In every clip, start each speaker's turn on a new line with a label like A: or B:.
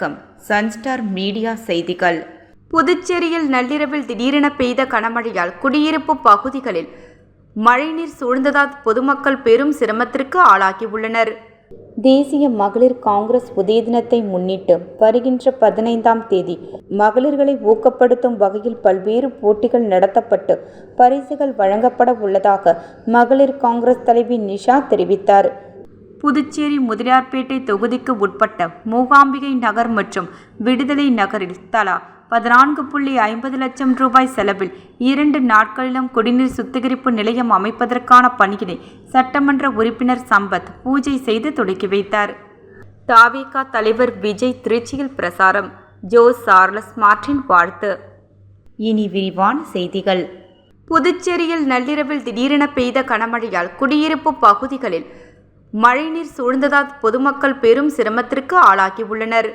A: வணக்கம். Sunstar media செய்திகள்.
B: புதுச்சேரியில் நள்ளிரவில் திடீரென பெய்த கனமழையால் குடியிருப்பு பகுதிகளில் மழைநீர் சூழ்ந்ததால் பொதுமக்கள் பெரும் சிரமத்திற்கு ஆளாகியுள்ளனர்.
A: தேசிய மகளிர் காங்கிரஸ் உதய தினத்தை முன்னிட்டு வருகின்ற பதினைந்தாம் தேதி மகளிர்களை ஊக்கப்படுத்தும் வகையில் பல்வேறு போட்டிகள் நடத்தப்பட்டு பரிசுகள் வழங்கப்பட உள்ளதாக மகளிர் காங்கிரஸ் தலைவி நிஷா தெரிவித்தார்.
B: புதுச்சேரி முதலியார்பேட்டை தொகுதிக்கு உட்பட்ட மூகாம்பிகை நகர் மற்றும் விடுதலை நகரில் தலா பதினான்கு புள்ளி ஐம்பது லட்சம் ரூபாய் செலவில் இரண்டு நாட்களிலும் குடிநீர் சுத்திகரிப்பு நிலையம் அமைப்பதற்கான பணியினை சட்டமன்ற உறுப்பினர் சம்பத் பூஜை செய்து தொடங்கி வைத்தார். தாவேகா தலைவர் விஜய் திருச்சியில் பிரசாரம். ஜோ சார்லஸ் மார்டின் வாழ்த்து.
A: இனி விரிவான செய்திகள்.
B: புதுச்சேரியில் நள்ளிரவில் திடீரென பெய்த கனமழையால் குடியிருப்பு பகுதிகளில் மழைநீர் சூழ்ந்ததால் பொதுமக்கள் பெரும் சிரமத்திற்கு ஆளாகியுள்ளனர்.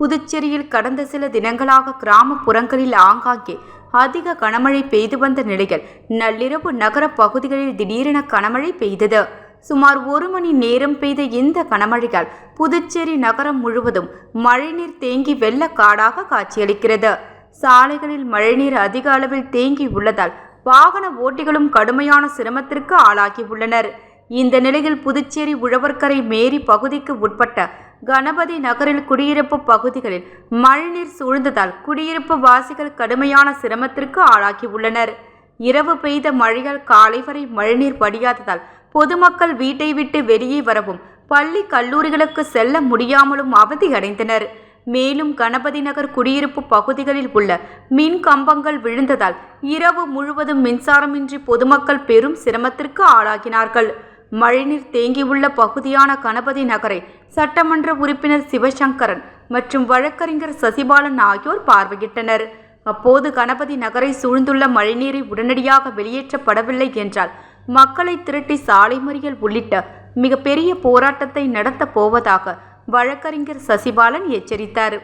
B: புதுச்சேரியில் கடந்த சில தினங்களாக கிராமப்புறங்களில் ஆங்காங்கே அதிக கனமழை பெய்து வந்த நிலையில் நள்ளிரவு நகர பகுதிகளில் திடீரென கனமழை பெய்தது. சுமார் ஒரு மணி நேரம் பெய்த இந்த கனமழையால் புதுச்சேரி நகரம் முழுவதும் மழைநீர் தேங்கி வெள்ளக்காடாக காட்சியளிக்கிறது. சாலைகளில் மழைநீர் அதிக அளவில் தேங்கி உள்ளதால் வாகன ஓட்டிகளும் கடுமையான சிரமத்திற்கு ஆளாகியுள்ளனர். இந்த நிலையில் புதுச்சேரி உழவர்கரை மேரி பகுதிக்கு உட்பட்ட கணபதி நகரில் குடியிருப்பு பகுதிகளில் மழைநீர் சூழ்ந்ததால் குடியிருப்பு வாசிகள் கடுமையான சிரமத்திற்கு ஆளாகியுள்ளனர். இரவு பெய்த மழையால் காலை வரை மழைநீர் வடியாததால் பொதுமக்கள் வீட்டை விட்டு வெளியே வரவும் பள்ளி கல்லூரிகளுக்கு செல்ல முடியாமலும் அவதியடைந்தனர். மேலும் கணபதி நகர் குடியிருப்பு பகுதிகளில் உள்ள மின் கம்பங்கள் விழுந்ததால் இரவு முழுவதும் மின்சாரமின்றி பொதுமக்கள் பெரும் சிரமத்திற்கு ஆளாகினார்கள். மழைநீர் தேங்கியுள்ள பகுதியான கணபதி நகரை சட்டமன்ற உறுப்பினர் சிவசங்கரன் மற்றும் வழக்கறிஞர் சசிபாலன் ஆகியோர் பார்வையிட்டனர். அப்போது கணபதி நகரை சூழ்ந்துள்ள மழைநீரை உடனடியாக வெளியேற்றப்படவில்லை என்றால் மக்களை திரட்டி சாலை மறியல் உள்ளிட்ட மிகப்பெரிய போராட்டத்தை நடத்தப் போவதாக வழக்கறிஞர் சசிபாலன் எச்சரித்தார்.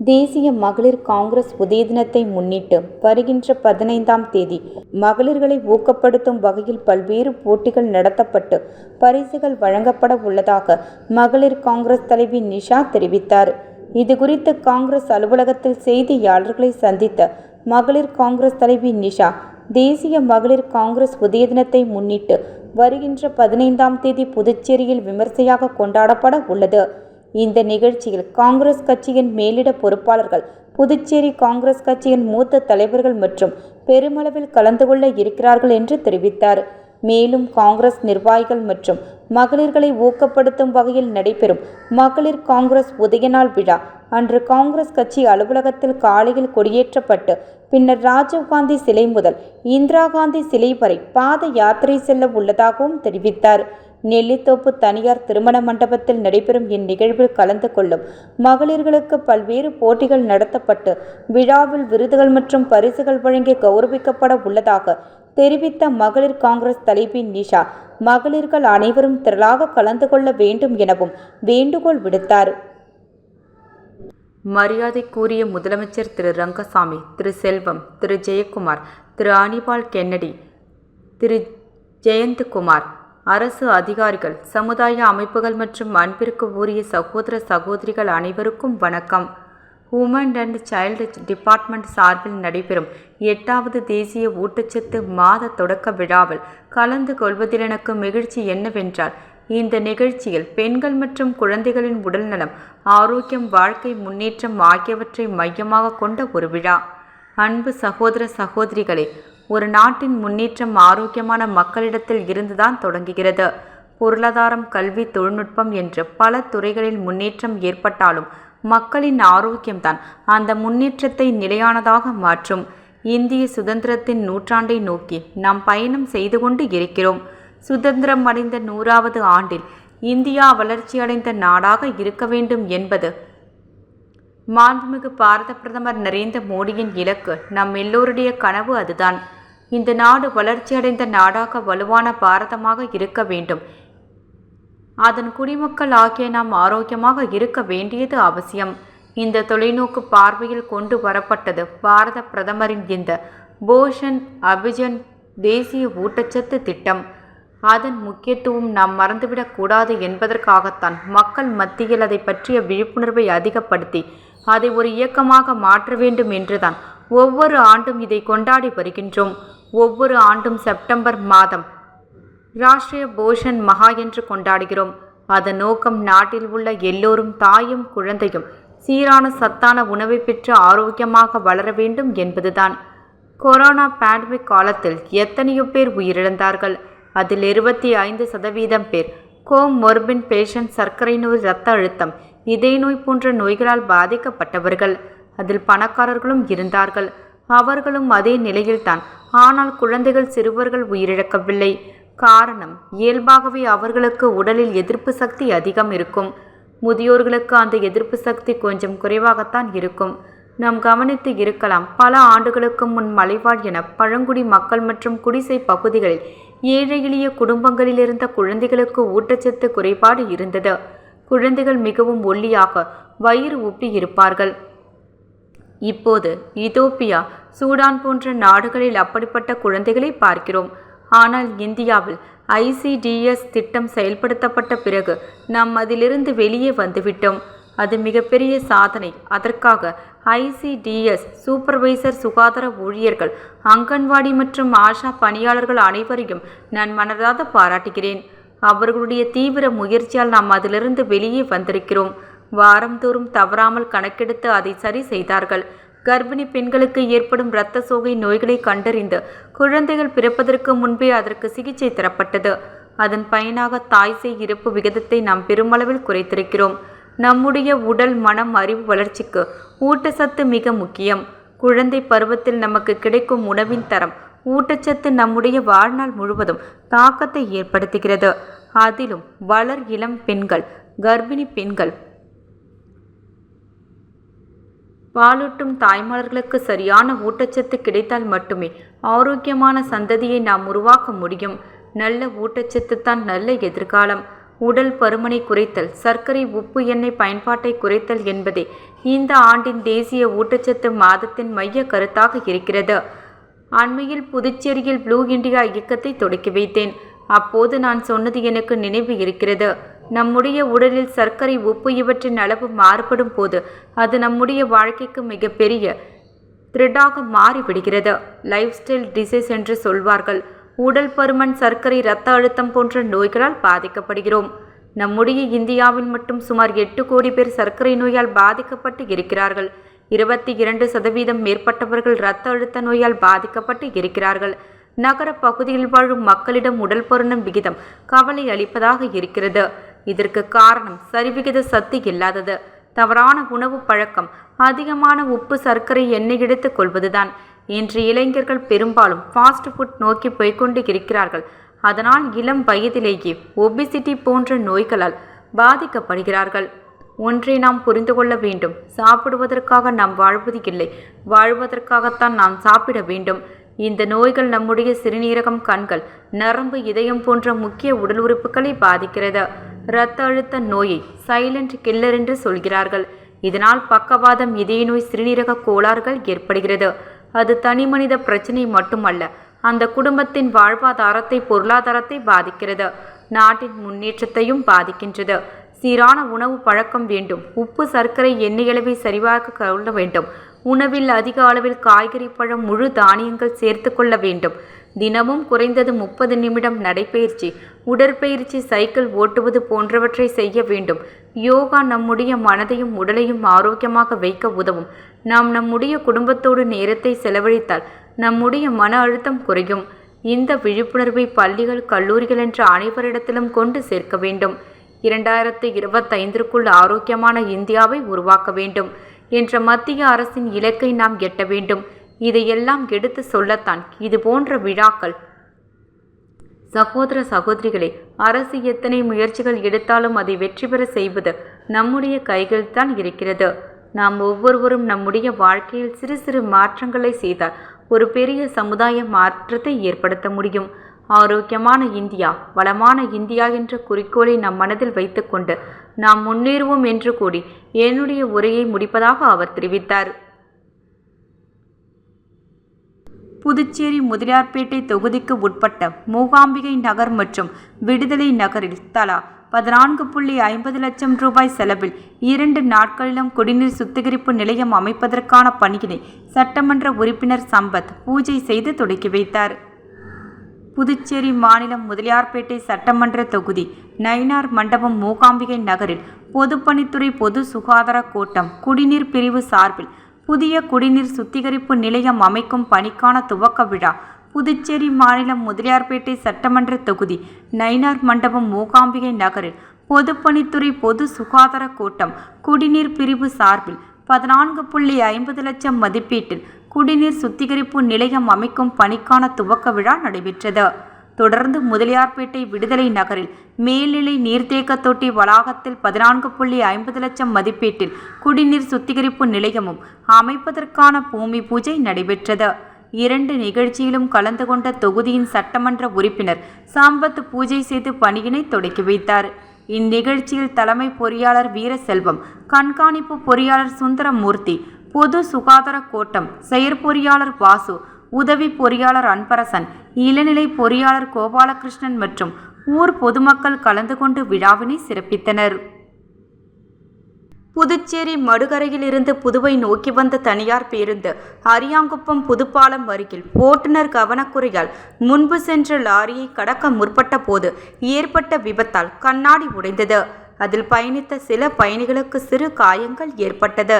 A: தேசிய மகளிர் காங்கிரஸ் உதய தினத்தை முன்னிட்டு வருகின்ற பதினைந்தாம் தேதி மகளிர்களை ஊக்கப்படுத்தும் வகையில் பல்வேறு போட்டிகள் நடத்தப்பட்டு பரிசுகள் வழங்கப்பட உள்ளதாக மகளிர் காங்கிரஸ் தலைவி நிஷா தெரிவித்தார். இதுகுறித்து காங்கிரஸ் அலுவலகத்தில் செய்தியாளர்களை சந்தித்த மகளிர் காங்கிரஸ் தலைவி நிஷா தேசிய மகளிர் காங்கிரஸ் உதய தினத்தை முன்னிட்டு வருகின்ற பதினைந்தாம் தேதி புதுச்சேரியில் விமர்சையாக கொண்டாடப்பட உள்ளது. இந்த நிகழ்ச்சியில் காங்கிரஸ் கட்சியின் மேலிட பொறுப்பாளர்கள் புதுச்சேரி காங்கிரஸ் கட்சியின் மூத்த தலைவர்கள் மற்றும் பெருமளவில் கலந்து கொள்ள இருக்கிறார்கள் என்று தெரிவித்தார். மேலும் காங்கிரஸ் நிர்வாகிகள் மற்றும் மகளிர்களை ஊக்கப்படுத்தும் வகையில் நடைபெறும் மகளிர் காங்கிரஸ் உதயநாள் விழா. அன்று காங்கிரஸ் கட்சி அலுவலகத்தில் காலையில் கொடியேற்றப்பட்டு பின்னர் ராஜீவ்காந்தி சிலை முதல் இந்திரா காந்தி சிலை வரை பாத யாத்திரை செல்ல உள்ளதாகவும் தெரிவித்தார். நெல்லித்தோப்பு தனியார் திருமண மண்டபத்தில் நடைபெறும் இந்நிகழ்வில் கலந்து கொள்ளும் மகளிர்களுக்கு பல்வேறு போட்டிகள் நடத்தப்பட்டு விழாவில் விருதுகள் மற்றும் பரிசுகள் வழங்கி கௌரவிக்கப்பட உள்ளதாக தெரிவித்த மகளிர் காங்கிரஸ் தலைவி நிஷா மகளிர்கள் அனைவரும் திரளாக கலந்து கொள்ள வேண்டும் எனவும் வேண்டுகோள் விடுத்தார்.
B: மரியாதை கூறிய முதலமைச்சர் திரு ரங்கசாமி திரு செல்வம் திரு ஜெயக்குமார் திரு அனிபால் கென்னடி திரு ஜெயந்த்குமார் அரசு அதிகாரிகள் சமுதாய அமைப்புகள் மற்றும் அன்பிற்கு உரிய சகோதர சகோதரிகள் அனைவருக்கும் வணக்கம். உமன் அண்ட் சைல்டு டிபார்ட்மெண்ட் சார்பில் நடைபெறும் எட்டாவது தேசிய ஊட்டச்சத்து மாத தொடக்க விழாவில் கலந்து கொள்வதில் எனக்கு மகிழ்ச்சி என்னவென்றால் இந்த நிகழ்ச்சியில் பெண்கள் மற்றும் குழந்தைகளின் உடல்நலம் ஆரோக்கியம் வாழ்க்கை முன்னேற்றம் ஆகியவற்றை மையமாக கொண்ட ஒரு விழா. அன்பு சகோதர சகோதரிகளே ஒரு நாட்டின் முன்னேற்றம் ஆரோக்கியமான மக்களிடத்தில் இருந்துதான் தொடங்குகிறது. பொருளாதாரம் கல்வி தொழில்நுட்பம் என்று பல துறைகளில் முன்னேற்றம் ஏற்பட்டாலும் மக்களின் ஆரோக்கியம்தான் அந்த முன்னேற்றத்தை நிலையானதாக மாற்றும். இந்திய சுதந்திரத்தின் நூற்றாண்டை நோக்கி நாம் பயணம் செய்து கொண்டு இருக்கிறோம். சுதந்திரம் அடைந்த நூறாவது ஆண்டில் இந்தியா வளர்ச்சியடைந்த நாடாக இருக்க வேண்டும் என்பது மாண்புமிகு பாரத பிரதமர் நரேந்திர மோடியின் இலக்கு. நம் எல்லோருடைய கனவு அதுதான். இந்த நாடு வளர்ச்சியடைந்த நாடாக வலுவான பாரதமாக இருக்க வேண்டும். அதன் குடிமக்கள் ஆகிய நாம் ஆரோக்கியமாக இருக்க வேண்டியது அவசியம். இந்த தொலைநோக்கு பார்வையில் கொண்டு வரப்பட்டது பாரத பிரதமரின் இந்த போஷன் அபிஜன் தேசிய ஊட்டச்சத்து திட்டம். அதன் முக்கியத்துவம் நாம் மறந்துவிடக்கூடாது என்பதற்காகத்தான் மக்கள் மத்தியில் அதை பற்றிய விழிப்புணர்வை அதிகப்படுத்தி அதை ஒரு இயக்கமாக மாற்ற வேண்டும் என்றுதான் ஒவ்வொரு ஆண்டும் இதை கொண்டாடி வருகின்றோம். ஒவ்வொரு ஆண்டும் செப்டம்பர் மாதம் ராஷ்டிரிய போஷன் மகா என்று கொண்டாடுகிறோம். அதன் நோக்கம் நாட்டில் உள்ள எல்லோரும் தாயும் குழந்தையும் சீரான சத்தான உணவை பெற்று ஆரோக்கியமாக வளர வேண்டும் என்பதுதான். கொரோனா பேண்டமிக் காலத்தில் எத்தனையோ பேர் உயிரிழந்தார்கள். அதில் இருபத்தி ஐந்து சதவீதம் பேர் கோம் மொர்பின் பேஷண்ட் சர்க்கரை நோய் இரத்த அழுத்தம் இதய நோய் போன்ற நோய்களால் பாதிக்கப்பட்டவர்கள். அதில் பணக்காரர்களும் இருந்தார்கள். அவர்களும் அதே நிலையில்தான். ஆனால் குழந்தைகள் சிறுவர்கள் உயிரிழக்கவில்லை. காரணம் இயல்பாகவே அவர்களுக்கு உடலில் எதிர்ப்பு சக்தி அதிகம் இருக்கும். முதியோர்களுக்கு அந்த எதிர்ப்பு சக்தி கொஞ்சம் குறைவாகத்தான் இருக்கும். நாம் கவனித்து இருக்கலாம் பல ஆண்டுகளுக்கு முன் மலைவாழ் என பழங்குடி மக்கள் மற்றும் குடிசை பகுதிகளில் ஏழை எளிய குடும்பங்களில் இருந்த குழந்தைகளுக்கு ஊட்டச்சத்து குறைபாடு இருந்தது. குழந்தைகள் மிகவும் ஒல்லியாக வயிறு உப்பி இருப்பார்கள். இப்போது இதோப்பியா சூடான் போன்ற நாடுகளில் அப்படிப்பட்ட குழந்தைகளை பார்க்கிறோம். ஆனால் இந்தியாவில் ஐசிடிஎஸ் திட்டம் செயல்படுத்தப்பட்ட பிறகு நாம் அதிலிருந்து வெளியே வந்துவிட்டோம். அது மிகப்பெரிய சாதனை. அதற்காக ஐசிடிஎஸ் சூப்பர்வைசர் சுகாதார ஊழியர்கள் அங்கன்வாடி மற்றும் ஆஷா பணியாளர்கள் அனைவரையும் நான் மனதாத பாராட்டுகிறேன். அவர்களுடைய தீவிர முயற்சியால் நாம் அதிலிருந்து வெளியே வந்திருக்கிறோம். வாரந்தோறும் தவறாமல் கணக்கெடுத்து அதை சரி செய்தார்கள். கர்ப்பிணி பெண்களுக்கு ஏற்படும் இரத்த சோகை நோய்களை கண்டறிந்து குழந்தைகள் பிறப்பதற்கு முன்பே அதற்கு சிகிச்சை தரப்பட்டது. அதன் பயனாக தாய்சேய் இறப்பு விகிதத்தை நாம் பெருமளவில் குறைத்திருக்கிறோம். நம்முடைய உடல் மனம் அறிவு வளர்ச்சிக்கு ஊட்டச்சத்து மிக முக்கியம். குழந்தை பருவத்தில் நமக்கு கிடைக்கும் உணவின் தரம் ஊட்டச்சத்து நம்முடைய வாழ்நாள் முழுவதும் தாக்கத்தை ஏற்படுத்துகிறது. அதிலும் வளர் இளம் பெண்கள் கர்ப்பிணி பெண்கள் பாலூட்டும் தாய்மார்களுக்கு சரியான ஊட்டச்சத்து கிடைத்தால் மட்டுமே ஆரோக்கியமான சந்ததியை நாம் உருவாக்க முடியும். நல்ல ஊட்டச்சத்து தான் நல்ல எதிர்காலம். உடல் பருமனை குறைத்தல் சர்க்கரை உப்பு எண்ணெய் பயன்பாட்டை குறைத்தல் என்பதே இந்த ஆண்டின் தேசிய ஊட்டச்சத்து மாதத்தின் மைய கருத்தாக இருக்கிறது. அண்மையில் புதுச்சேரியில் ப்ளூ இண்டியா இயக்கத்தை தொடக்கி வைத்தேன். அப்போது நான் சொன்னது எனக்கு நினைவு இருக்கிறது. நம்முடைய உடலில் சர்க்கரை உப்பு இவற்றின் அளவு மாறுபடும் போது அது நம்முடைய வாழ்க்கைக்கு மிகப்பெரிய த்ரெட்டாக மாறிவிடுகிறது. லைஃப் ஸ்டைல் டிசீஸ் என்று சொல்வார்கள். உடல் பருமன் சர்க்கரை இரத்த அழுத்தம் போன்ற நோய்களால் பாதிக்கப்படுகிறோம். நம்முடைய இந்தியாவில் மட்டும் சுமார் எட்டு கோடி பேர் சர்க்கரை நோயால் பாதிக்கப்பட்டு இருக்கிறார்கள். இருபத்தி இரண்டு சதவீதம் மேற்பட்டவர்கள் இரத்த அழுத்த நோயால் பாதிக்கப்பட்டு இருக்கிறார்கள். நகர பகுதியில் வாழும் மக்களிடம் உடல் பருணம் விகிதம் கவலை அளிப்பதாக இருக்கிறது. இதற்கு காரணம் சரிவிகித சத்து இல்லாதது. தவறான உணவு பழக்கம் அதிகமான உப்பு சர்க்கரை எண்ணெய் எடுத்துக் கொள்வதுதான். இன்று இளைஞர்கள் பெரும்பாலும் ஃபாஸ்ட் ஃபுட் நோக்கி போய்க்கொண்டு இருக்கிறார்கள். அதனால் இளம் வயதிலேயே ஒபிசிட்டி போன்ற நோய்களால் பாதிக்கப்படுகிறார்கள். ஒன்றை நாம் புரிந்து கொள்ள வேண்டும். சாப்பிடுவதற்காக நாம் வாழ்வது இல்லை. வாழ்வதற்காகத்தான் நாம் சாப்பிட வேண்டும். இந்த நோய்கள் நம்முடைய சிறுநீரகம் கண்கள் நரம்பு இதயம் போன்ற முக்கிய உடல் உறுப்புகளை பாதிக்கிறது. இரத்த அழுத்த நோயை சைலண்ட் கில்லர் என்று சொல்கிறார்கள். இதனால் பக்கவாதம் இதய நோய் சிறுநீரக கோளாறுகள் ஏற்படுகிறது. அது தனி மனித பிரச்சனை மட்டுமல்ல அந்த குடும்பத்தின் வாழ்வாதாரத்தை பொருளாதாரத்தை பாதிக்கிறது. நாட்டின் முன்னேற்றத்தையும் பாதிக்கின்றது. சீரான உணவு பழக்கம் வேண்டும். உப்பு சர்க்கரை எண்ணெய் அளவை சரிபார்க்க கொள்ள வேண்டும். உணவில் அதிக அளவில் காய்கறி பழம் முழு தானியங்கள் சேர்த்து கொள்ள வேண்டும். தினமும் குறைந்தது முப்பது நிமிடம் நடைபயிற்சி உடற்பயிற்சி சைக்கிள் ஓட்டுவது போன்றவற்றை செய்ய வேண்டும். யோகா நம்முடைய மனதையும் உடலையும் ஆரோக்கியமாக வைக்க உதவும். நாம் நம்முடைய குடும்பத்தோடு நேரத்தை செலவழித்தால் நம்முடைய மன அழுத்தம் குறையும். இந்த விழிப்புணர்வை பள்ளிகள் கல்லூரிகள் என்ற அனைவரிடத்திலும் கொண்டு சேர்க்க வேண்டும். இரண்டாயிரத்து இருபத்தைந்திற்குள் ஆரோக்கியமான இந்தியாவை உருவாக்க வேண்டும். என்ற மத்திய அரசின் இலக்கை நாம் எட்ட வேண்டும். இதையெல்லாம் எடுத்து சொல்லத்தான் இது போன்ற விழாக்கள். சகோதர சகோதரிகளே அரசு எத்தனை முயற்சிகள் எடுத்தாலும் அதை வெற்றி பெற செய்வது நம்முடைய கைகளில்தான் இருக்கிறது. நாம் ஒவ்வொருவரும் நம்முடைய வாழ்க்கையில் சிறு சிறு மாற்றங்களை செய்தால் ஒரு பெரிய சமுதாய மாற்றத்தை ஏற்படுத்த முடியும். ஆரோக்கியமான இந்தியா வளமான இந்தியா என்ற குறிக்கோளை நம் மனதில் வைத்துக்கொண்டு நாம் முன்னேறுவோம் என்று கூறி என்னுடைய உரையை முடிப்பதாக அவர் தெரிவித்தார். புதுச்சேரி முதலியார்பேட்டை தொகுதிக்கு உட்பட்ட மூகாம்பிகை நகர் மற்றும் விடுதலை நகரில் தலா பதினான்கு புள்ளி ஐம்பது லட்சம் ரூபாய் செலவில் இரண்டு நாட்களிலும் குடிநீர் சுத்திகரிப்பு நிலையம் அமைப்பதற்கான பணியினை சட்டமன்ற உறுப்பினர் சம்பத் பூஜை செய்து தொடக்கி வைத்தார். புதுச்சேரி மாநிலம் முதலியார்பேட்டை சட்டமன்ற தொகுதி நயினார் மண்டபம் மூகாம்பிகை நகரில் பொதுப்பணித்துறை பொது சுகாதார கோட்டம் குடிநீர் பிரிவு சார்பில் புதிய குடிநீர் சுத்திகரிப்பு நிலையம் அமைக்கும் பணிக்கான துவக்க விழா புதுச்சேரி மாநிலம் முதலியார்பேட்டை சட்டமன்ற தொகுதி நயினார் மண்டபம் மூகாம்பிகை நகரில் பொதுப்பணித்துறை பொது சுகாதார கூட்டம் குடிநீர் பிரிவு சார்பில் பதினான்கு புள்ளி ஐம்பது லட்சம் மதிப்பீட்டில் குடிநீர் சுத்திகரிப்பு நிலையம் அமைக்கும் பணிக்கான துவக்க விழா நடைபெற்றது. தொடர்ந்து முதலியார்பேட்டை விடுதலை நகரில் மேல்நிலை நீர்த்தேக்க தொட்டி வளாகத்தில் பதினான்கு புள்ளி ஐம்பது லட்சம் மதிப்பீட்டில் குடிநீர் சுத்திகரிப்பு நிலையமும் அமைப்பதற்கான பூமி பூஜை நடைபெற்றது. இரண்டு நிகழ்ச்சியிலும் கலந்து கொண்ட தொகுதியின் சட்டமன்ற உறுப்பினர் சாம்பத் பூஜை செய்து பணியினை தொடக்கி வைத்தார். இந்நிகழ்ச்சியில் தலைமை பொறியாளர் வீரசெல்வம் கண்காணிப்பு பொறியாளர் சுந்தரமூர்த்தி பொது சுகாதார கோட்டம் செயற்பொறியாளர் வாசு உதவி பொறியாளர் அன்பரசன் இளநிலை பொறியாளர் கோபாலகிருஷ்ணன் மற்றும் ஊர் பொதுமக்கள் கலந்து கொண்டு விழாவினை சிறப்பித்தனர். புதுச்சேரி மடுகரையிலிருந்து புதுவை நோக்கி வந்த தனியார் பேருந்து அரியாங்குப்பம் புதுப்பாலம் அருகில் ஓட்டுநர் கவனக்குறையால் முன்பு சென்ற லாரியை கடக்க முற்பட்ட போது ஏற்பட்ட விபத்தால் கண்ணாடி உடைந்தது. அதில் பயணித்த சில பயணிகளுக்கு சிறு காயங்கள் ஏற்பட்டது.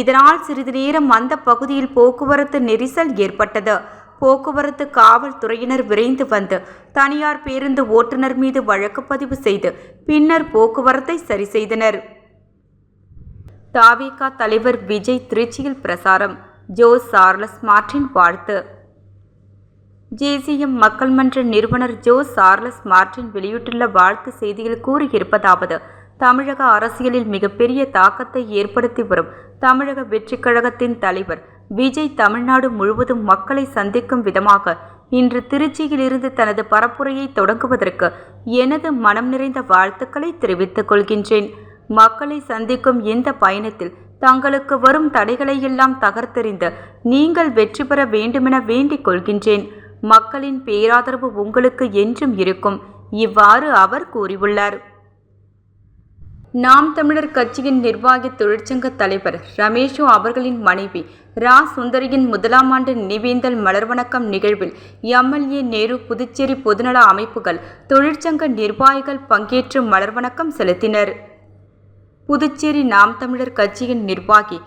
B: இதனால் சிறிது நேரம் அந்த பகுதியில் போக்குவரத்து நெரிசல் ஏற்பட்டது. போக்குவரத்து காவல்துறையினர் விரைந்து வந்து தனியார் பேருந்து ஓட்டுநர் மீது வழக்கு பதிவு செய்து பின்னர் போக்குவரத்தை சரி செய்தனர். தாவேகா தலைவர் விஜய் திருச்சியில் பிரசாரம். ஜோஸ் சார்லஸ் மார்டின் வாழ்த்து. ஜேசிஎம் மக்கள் மன்ற நிறுவனர் ஜோஸ் சார்லஸ் மார்டின் வெளியிட்டுள்ள வாழ்த்து செய்தியில் கூறியிருப்பதாவது தமிழக அரசியலில் மிகப்பெரிய தாக்கத்தை ஏற்படுத்தி வரும் தமிழக வெற்றிக் கழகத்தின் தலைவர் விஜய் தமிழ்நாடு முழுவதும் மக்களை சந்திக்கும் விதமாக இன்று திருச்சியிலிருந்து தனது பரப்புரையை தொடங்குவதற்கு எனது மனம் நிறைந்த வாழ்த்துக்களை தெரிவித்துக் கொள்கின்றேன். மக்களை சந்திக்கும் இந்த பயணத்தில் தங்களுக்கு வரும் தடைகளை எல்லாம் தகர்த்தெறிந்து நீங்கள் வெற்றி பெற வேண்டுமென வேண்டிக் கொள்கின்றேன். மக்களின் பேராதரவு உங்களுக்கு என்றும் இருக்கும். இவ்வாறு அவர் கூறியுள்ளார். நாம் தமிழர் கட்சியின் நிர்வாகி தொழிற்சங்க தலைவர் ரமேஷு அவர்களின் மனைவி ரா. சுந்தரியின் முதலாம் ஆண்டு நினைவேந்தல் மலர்வணக்கம் நிகழ்வில் எம்எல்ஏ நேரு புதுச்சேரி பொதுநல அமைப்புகள் தொழிற்சங்க நிர்வாகிகள் பங்கேற்று மலர்வணக்கம் செலுத்தினர். புதுச்சேரி நாம் தமிழர் கட்சியின் நிர்வாகி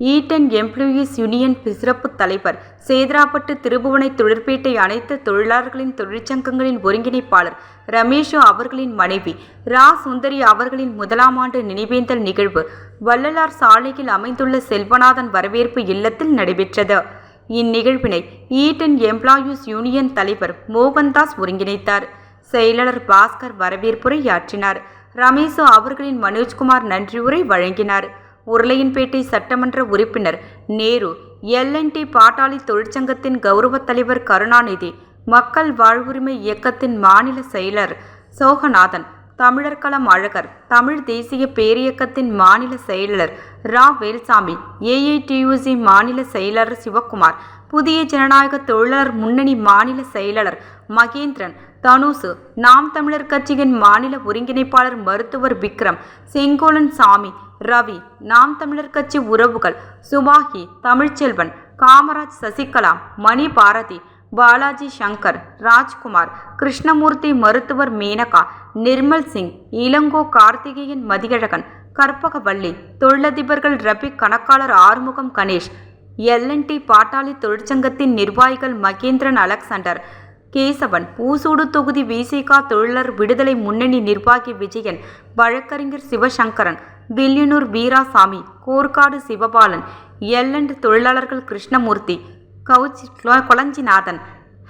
B: ஈட்டன் எம்ப்ளாயீஸ் யூனியன் சிறப்பு தலைவர். சேதராப்பட்டு திருபுவனை தொழிற்பேட்டை அனைத்து தொழிலாளர்களின் தொழிற்சங்கங்களின் ஒருங்கிணைப்பாளர் ரமேஷு அவர்களின் மனைவி. ரா. சுந்தரி அவர்களின் முதலாம் ஆண்டு நினைவேந்தல் நிகழ்வு. வள்ளலார் சாலையில் அமைந்துள்ள செல்வநாதன் வரவேற்பு இல்லத்தில் நடைபெற்றது. இந்நிகழ்வினை ஈட்டன் எம்ப்ளாயீஸ் யூனியன் தலைவர் மோகன்தாஸ் ஒருங்கிணைத்தார். செயலாளர் பாஸ்கர் வரவேற்புரை ஆற்றினார் ரமேசு அவர்களின் மனோஜ்குமார் நன்றியுரை வழங்கினார். உருளையன்பேட்டை சட்டமன்ற உறுப்பினர் நேரு எல்என்டி பாட்டாளி தொழிற்சங்கத்தின் கௌரவ தலைவர் கருணாநிதி மக்கள் வாழ்வுரிமை இயக்கத்தின் மாநில செயலர் சோகநாதன் தமிழர் களம் அழகர் தமிழ் தேசிய பேரியக்கத்தின் மாநில செயலர் ரா. வேல்சாமி ஏஐடியூசி மாநில செயலர் சிவக்குமார் புதிய ஜனநாயக தொழிலாளர் முன்னணி மாநில செயலாளர் மகேந்திரன் தனுசு நாம் தமிழர் கட்சியின் மாநில ஒருங்கிணைப்பாளர் மருத்துவர் விக்ரம் செங்கோலன் சாமி ரவி நாம் தமிழர் கட்சி உறவுகள் சுபாகி தமிழ்ச்செல்வன் காமராஜ் சசிகலா மணி பாரதி பாலாஜி சங்கர் ராஜ்குமார் கிருஷ்ணமூர்த்தி மருத்துவர் மேனகா நிர்மல் சிங் இளங்கோ கார்த்திகேயன் மதியழகன் கற்பகவள்ளி தொழிலதிபர்கள் ரபி கணக்காளர் ஆறுமுகம் கணேஷ் எல்என்டி பாட்டாளி தொழிற்சங்கத்தின் நிர்வாகிகள் மகேந்திரன் அலெக்சாண்டர் கேசவன் பூசூடு தொகுதி விசிகா தொழிலர் விடுதலை முன்னணி நிர்வாகி விஜயன் வழக்கறிஞர் சிவசங்கரன் வில்லியனூர் வீராசாமி கோர்க்காடு சிவபாலன் எல்லண்ட் தொழிலாளர்கள் கிருஷ்ணமூர்த்தி கவுச்சி கொளஞ்சிநாதன்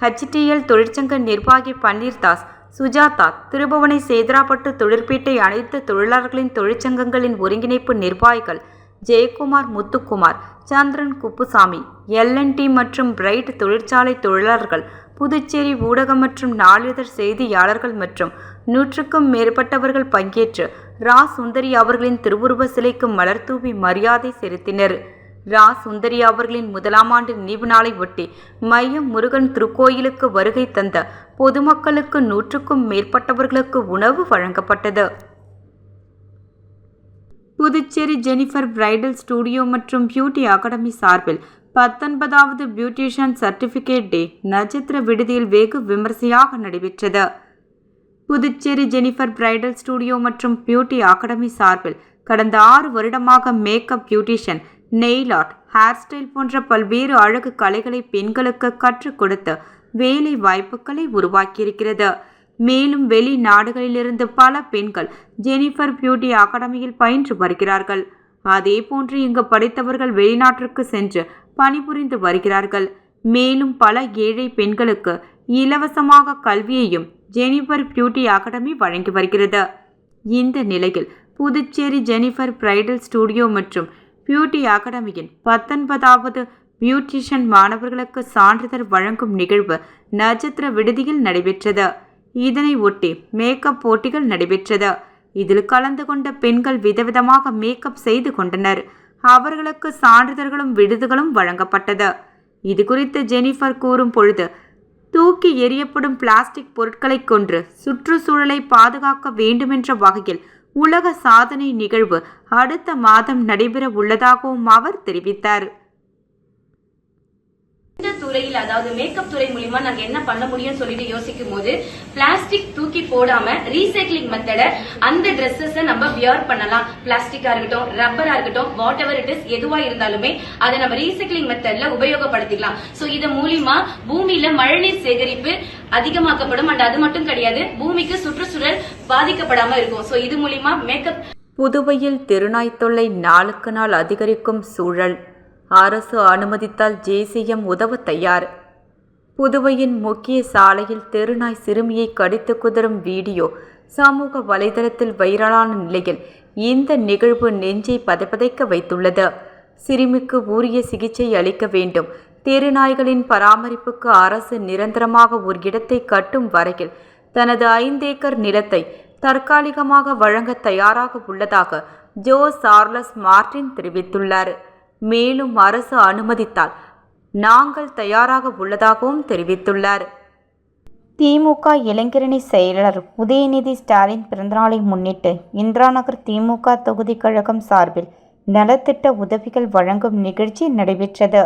B: ஹெச்டிஎல் தொழிற்சங்க நிர்வாகி பன்னீர்தாஸ் சுஜாதா திருபுவனை சேதராப்பட்டு தொழிற்பேட்டை அனைத்து தொழிலாளர்களின் தொழிற்சங்கங்களின் ஒருங்கிணைப்பு நிர்வாகிகள் Jayakumar Muthukumar Chandran Kuppusamy L N T மற்றும் பிரைட் தொழிற்சாலை தொழிலாளர்கள் புதுச்சேரி ஊடகம் மற்றும் நாளிதழ் செய்தியாளர்கள் மற்றும் நூற்றுக்கும் மேற்பட்டவர்கள் பங்கேற்று ரா. சுந்தரி அவர்களின் திருவுருவ சிலைக்கு மலர் தூவி மரியாதை செலுத்தினர். ரா. சுந்தரி அவர்களின் முதலாம் ஆண்டு நினைவு நாளை ஒட்டி மையம் முருகன் திருக்கோயிலுக்கு வருகை தந்த பொதுமக்களுக்கு நூற்றுக்கும் மேற்பட்டவர்களுக்கு உணவு வழங்கப்பட்டது. புதுச்சேரி ஜெனிஃபர் பிரைடல் ஸ்டுடியோ மற்றும் பியூட்டி அகாடமி சார்பில் பத்தொன்பதாவது பியூட்டிஷியன் சர்டிஃபிகேட் டே நட்சத்திர விடுதியில் வெகு விமர்சையாக நடைபெற்றது. புதுச்சேரி ஜெனிஃபர் பிரைடல் ஸ்டுடியோ மற்றும் பியூட்டி அகாடமி சார்பில் கடந்த ஆறு வருடமாக makeup beautician nail art hair style போன்ற பல்வேறு அழகு கலைகளை பெண்களுக்கு கற்றுக் கொடுத்து வேலை வாய்ப்புகளை உருவாக்கியிருக்கிறது. மேலும் வெளிநாடுகளிலிருந்து பல பெண்கள் ஜெனிஃபர் பியூட்டி அகாடமியில் பயின்று வருகிறார்கள். அதே போன்று இங்கு படித்தவர்கள் வெளிநாட்டிற்கு சென்று பணிபுரிந்து வருகிறார்கள். மேலும் பல ஏழை பெண்களுக்கு இலவசமாக கல்வியையும் ஜெனிஃபர் பியூட்டி அகாடமி வழங்கி வருகிறது. இந்த நிலையில் புதுச்சேரி ஜெனிஃபர் பிரைடல் ஸ்டுடியோ மற்றும் பியூட்டி அகாடமியின் பத்தொன்பதாவது பியூட்டிஷியன் மாணவர்களுக்கு சான்றிதழ் வழங்கும் நிகழ்வு நட்சத்திர விடுதியில் நடைபெற்றது. இதனை ஒட்டி மேக்கப் போட்டிகள் நடைபெற்றது. இதில் கலந்து கொண்ட பெண்கள் விதவிதமாக மேக்கப் செய்து கொண்டனர். அவர்களுக்கு சான்றிதழ்களும் விடுதிகளும் வழங்கப்பட்டது. இது குறித்து ஜெனிஃபர் கூறும் பொழுது தூக்கி எறியப்படும் பிளாஸ்டிக் பொருட்களை கொன்று சுற்றுச்சூழலை பாதுகாக்க வேண்டுமென்ற வகையில் உலக சாதனை நிகழ்வு அடுத்த மாதம் நடைபெற உள்ளதாகவும் அவர் தெரிவித்தார்.
C: துறையில் அதாவது மேக்கப் துறை மூலியமா நாங்க என்ன பண்ண முடியும்னு சொல்லிட்டு யோசிக்கும் போது பிளாஸ்டிக் தூக்கி போடாம ரீசைக்ளிங் மெத்தட அந்த ட்ரெஸ்ஸஸ் நம்ம வியர் பண்ணலாம். பிளாஸ்டிக்கா இருக்கட்டும் ரப்பரா இருக்கட்டும் வாட் எவர் இட் இஸ் எதுவா இருந்தாலுமே அதை நம்ம ரீசைக்ளிங் மெத்தட்ல உபயோகப்படுத்திக்கலாம். சோ இது மூலியமா பூமியில மழைநீர் சேகரிப்பு அதிகமாக்கப்படும். அண்ட் அது மட்டும் கிடையாது பூமிக்கு சுற்றுச்சூழல் பாதிக்கப்படாம இருக்கும். சோ இது மூலியமா மேக்கப்
B: புதுவையில் திருநாய்த்தொல்லை நாளுக்கு நாள் அதிகரிக்கும் சூழல். அரசு அனுமதித்தால் ஜேசிஎம் உதவ தயார். புதுவையின் முக்கிய சாலையில் தெருநாய் சிறுமியை கடித்து குதறும் வீடியோ சமூக வலைதளத்தில் வைரலான நிலையில் இந்த நிகழ்வு நெஞ்சை பதைப்பதைக்க வைத்துள்ளது. சிறுமிக்கு உரிய சிகிச்சை அளிக்க வேண்டும். தெருநாய்களின் பராமரிப்புக்கு அரசு நிரந்தரமாக ஒரு இடத்தை கட்டும் வரையில் தனது ஐந்தேக்கர் நிலத்தை தற்காலிகமாக வழங்க தயாராக உள்ளதாக ஜோ சார்லஸ் மார்டின் தெரிவித்துள்ளார். மேலும் அரசு அனுமதித்தால் நாங்கள் தயாராக உள்ளதாகவும் தெரிவித்துள்ளார்.
A: திமுக இளைஞரணி செயலாளர் உதயநிதி ஸ்டாலின் பிறந்தநாளை முன்னிட்டு இந்திராநகர் திமுக தொகுதி கழகம் சார்பில் நலத்திட்ட உதவிகள் வழங்கும் நிகழ்ச்சி நடைபெற்றது.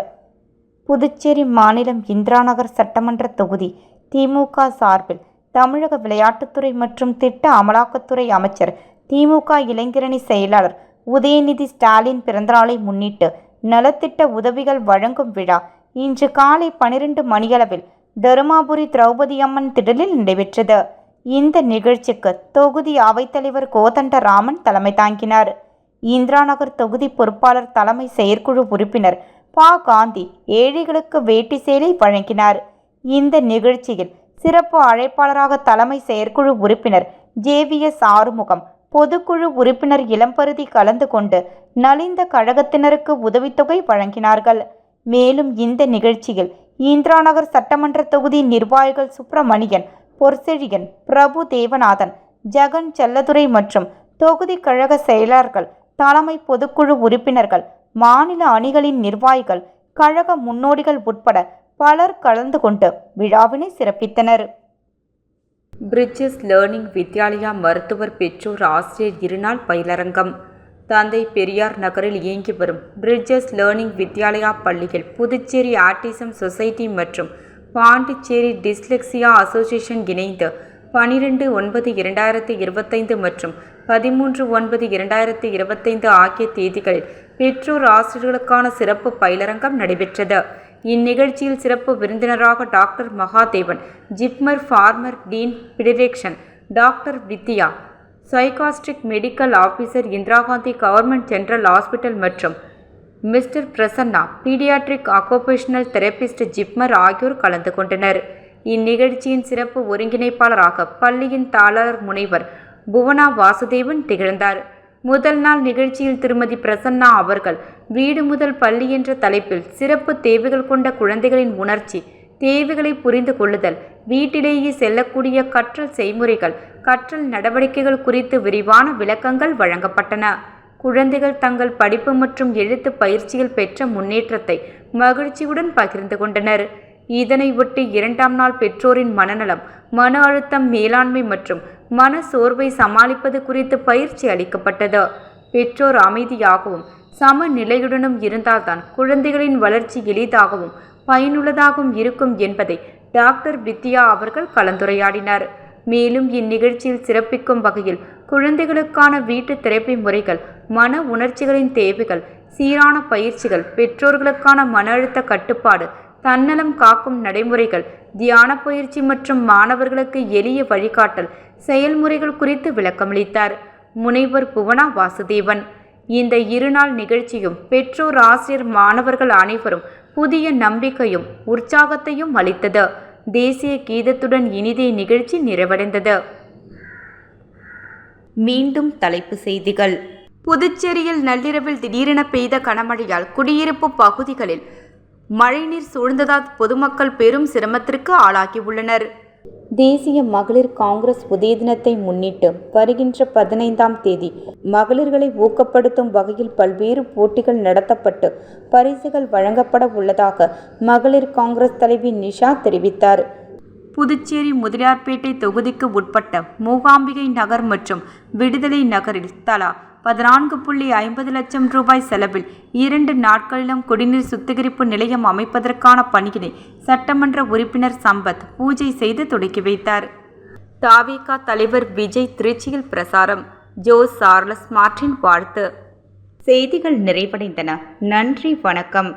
A: புதுச்சேரி மாநிலம் இந்திராநகர் சட்டமன்ற தொகுதி திமுக சார்பில் தமிழக விளையாட்டுத்துறை மற்றும் திட்ட அமலாக்கத்துறை அமைச்சர் திமுக இளைஞரணி செயலாளர் உதயநிதி ஸ்டாலின் பிறந்தநாளை முன்னிட்டு நலத்திட்ட உதவிகள் வழங்கும் விழா. இன்று காலை பனிரெண்டு மணியளவில் தருமாபுரி திரௌபதி அம்மன் திடலில் நடைபெற்றது. இந்த நிகழ்ச்சிக்கு தொகுதி அவைத்தலைவர் கோதண்டராமன் தலைமை தாங்கினார். இந்திராநகர் தொகுதி பொறுப்பாளர் தலைமை செயற்குழு உறுப்பினர் பா. காந்தி ஏழைகளுக்கு வேட்டி சேலை வழங்கினார். இந்த நிகழ்ச்சியில் சிறப்பு அழைப்பாளராக தலைமை செயற்குழு உறுப்பினர் ஜேவிஎஸ் ஆறுமுகம் பொதுக்குழு உறுப்பினர் இளம்பருதி கலந்து கொண்டு நலிந்த கழகத்தினருக்கு உதவித்தொகை வழங்கினார்கள். மேலும் இந்த நிகழ்ச்சியில் இந்திராநகர் சட்டமன்ற தொகுதி நிர்வாகிகள் சுப்பிரமணியன் பொற்செழியன் பிரபு தேவநாதன் ஜெகன் செல்லதுரை மற்றும் தொகுதி கழக செயலாளர்கள் தலைமை பொதுக்குழு உறுப்பினர்கள் மாநில அணிகளின் நிர்வாகிகள் கழக முன்னோடிகள் உட்பட பலர் கலந்து கொண்டு விழாவினை சிறப்பித்தனர்.
B: பிரிட்ஜஸ் லேர்னிங் வித்யாலயா மருத்துவர் பெற்றோர் ஆசிரியர் இருநாள் பயிலரங்கம். தந்தை பெரியார் நகரில் இயங்கி வரும் பிரிட்ஜஸ் லேர்னிங் வித்யாலயா பள்ளியில் புதுச்சேரி ஆர்டிசம் சொசைட்டி மற்றும் பாண்டிச்சேரி டிஸ்லெக்சியா அசோசியேஷன் இணைந்து பனிரெண்டு ஒன்பது இரண்டாயிரத்தி இருபத்தைந்து மற்றும் பதிமூன்று ஒன்பது இரண்டாயிரத்தி இருபத்தைந்து ஆகிய தேதிகளில் பெற்றோர் ஆசிரியர்களுக்கான சிறப்பு பயிலரங்கம் நடைபெற்றது. இந்நிகழ்ச்சியில் சிறப்பு விருந்தினராக doctor Mahadevan JIPMER former dean பிடிரேக்ஷன் doctor Vidya psychiatric medical officer Indira Gandhi government central hospital மற்றும் mister Prasanna paediatric occupational therapist JIPMER ஆகியோர் கலந்து கொண்டனர். இந்நிகழ்ச்சியின் சிறப்பு ஒருங்கிணைப்பாளராக பள்ளியின் தாளர் முனைவர் புவனா வாசுதேவன் திகழ்ந்தார். முதல் நாள் நிகழ்ச்சியில் திருமதி பிரசன்னா அவர்கள் வீடு முதல் பள்ளி என்ற தலைப்பில் சிறப்பு தேவைகள் கொண்ட குழந்தைகளின் உணர்ச்சி தேவைகளை புரிந்து கொள்ளுதல் வீட்டிலேயே செல்லக்கூடிய கற்றல் செய்முறைகள் கற்றல் நடவடிக்கைகள் குறித்து விரிவான விளக்கங்கள் வழங்கப்பட்டன. குழந்தைகள் தங்கள் படிப்பு மற்றும் எழுத்து பயிற்சியில் பெற்ற முன்னேற்றத்தை மகிழ்ச்சியுடன் பகிர்ந்து கொண்டனர். இதனை ஒட்டி இரண்டாம் நாள் பெற்றோரின் மனநலம் மன அழுத்தம் மேலாண்மை மற்றும் மன சோர்வை சமாளிப்பது குறித்து பயிற்சி அளிக்கப்பட்டது. பெற்றோர் அமைதியாகவும் சமநிலையுடனும் இருந்தால்தான் குழந்தைகளின் வளர்ச்சி எளிதாகவும் பயனுள்ளதாகவும் இருக்கும் என்பதை டாக்டர் வித்யா அவர்கள் கலந்துரையாடினார். மேலும் இந்நிகழ்ச்சியில் சிறப்பிக்கும் வகையில் குழந்தைகளுக்கான வீட்டு தெரப்பி முறைகள் மன உணர்ச்சிகளின் தேவைகள் சீரான பயிற்சிகள் பெற்றோர்களுக்கான மன அழுத்த கட்டுப்பாடு தன்னலம் காக்கும் நடைமுறைகள் தியான பயிற்சி மற்றும் மாணவர்களுக்கு எளிய வழிகாட்டல் செயல்முறைகள் குறித்து விளக்கமளித்தார். முனைவர் புவனா வாசுதேவன் இந்த இருநாள் நிகழ்ச்சியும் பெற்றோர் ஆசிரியர் மாணவர்கள் அனைவரும் புதிய நம்பிக்கையும் உற்சாகத்தையும் அளித்தது. தேசிய கீதத்துடன் இனிதே நிகழ்ச்சி நிறைவடைந்தது. மீண்டும் தலைப்பு செய்திகள். புதுச்சேரியில் நள்ளிரவில் திடீரென பெய்த கனமழையால் குடியிருப்பு பகுதிகளில் மழைநீர் சூழ்ந்ததால் பொதுமக்கள் பெரும் சிரமத்திற்கு ஆளாகியுள்ளனர்.
A: தேசிய மகளிர் காங்கிரஸ் உதய தினத்தை முன்னிட்டு வருகின்ற பதினைந்தாம் தேதி மகளிர்களை ஊக்கப்படுத்தும் வகையில் பல்வேறு போட்டிகள் நடத்தப்பட்டு பரிசுகள் வழங்கப்பட உள்ளதாக மகளிர் காங்கிரஸ் தலைவி நிஷா தெரிவித்தார்.
B: புதுச்சேரி முதலியார்பேட்டை தொகுதிக்கு உட்பட்ட மூகாம்பிகை நகர் மற்றும் விடுதலை நகரில் தலா பதினான்கு புள்ளி ஐம்பது லட்சம் ரூபாய் செலவில் இரண்டு நாட்களிலும் குடிநீர் சுத்திகரிப்பு நிலையம் அமைப்பதற்கான பணியினை சட்டமன்ற உறுப்பினர் சம்பத் பூஜை செய்து தொடக்கி வைத்தார். தாவேகா தலைவர் விஜய் திருச்சியில் பிரசாரம். ஜோ சார்லஸ் மார்டின் வாழ்த்து. செய்திகள் நிறைவடைந்தன. நன்றி வணக்கம்.